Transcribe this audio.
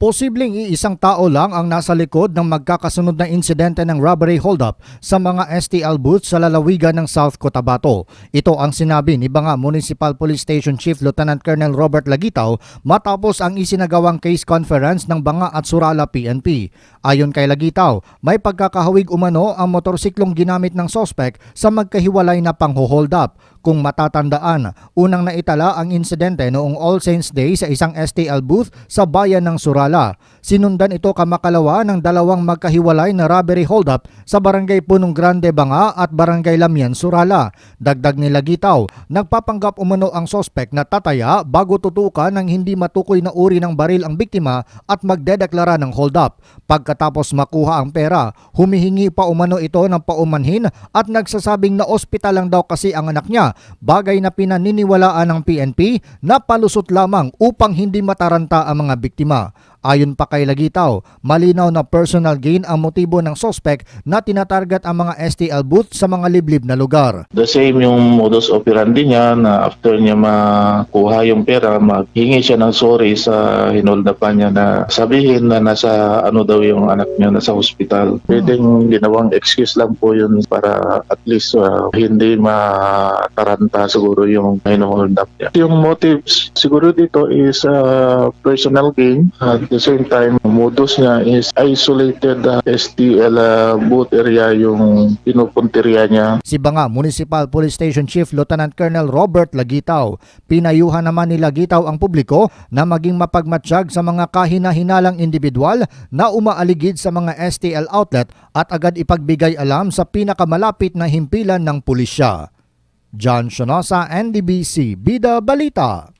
Posibleng iisang tao lang ang nasa likod ng magkakasunod na insidente ng robbery holdup sa mga STL booths sa lalawigan ng South Cotabato. Ito ang sinabi ni Banga Municipal Police Station Chief Lieutenant Colonel Robert Lagitaw matapos ang isinagawang case conference ng Banga at Surala PNP. Ayon kay Lagitaw, may pagkakahawig umano ang motorsiklong ginamit ng sospek sa magkahiwalay na pangho-hold up. Kung matatandaan, unang naitala ang insidente noong All Saints Day sa isang STL booth sa bayan ng Surala. 하. Sinundan ito kamakalawa ng dalawang magkahiwalay na robbery holdup sa barangay Punong Grande Banga at barangay Lamian, Surala. Dagdag ni Lagitaw, nagpapanggap umano ang sospek na tataya bago tutukan ng hindi matukoy na uri ng baril ang biktima at magdedeklara ng holdup. Pagkatapos makuha ang pera, humihingi pa umano ito ng paumanhin at nagsasabing na ospital lang daw kasi ang anak niya, bagay na pinaniniwalaan ng PNP na palusot lamang upang hindi mataranta ang mga biktima. Ayon pa kay Lagitaw, malinaw na personal gain ang motibo ng sospek na tinatarget ang mga STL booth sa mga liblib na lugar. The same yung modus operandi niya na after niya makuha yung pera, maghingi siya ng sorry sa hinoldapan niya na sabihin na nasa ano daw yung anak niya nasa hospital. Pwedeng ginawang excuse lang po yun para at least uh, hindi mataranta siguro yung hinuhold up niya. Yung motives siguro dito is uh, personal gain. At the same time, modus niya is isolated uh, STL uh, booth area yung pinupunteriya niya Si Banga Municipal Police Station Chief Lieutenant Colonel Robert Lagitaw. Pinayuhan naman ni Lagitaw ang publiko na maging mapagmatsyag sa mga kahina-hinalang individual na umaaligid sa mga STL outlet at agad ipagbigay alam sa pinakamalapit na himpilan ng pulisya. John Shonosa, NDBC, Bida Balita.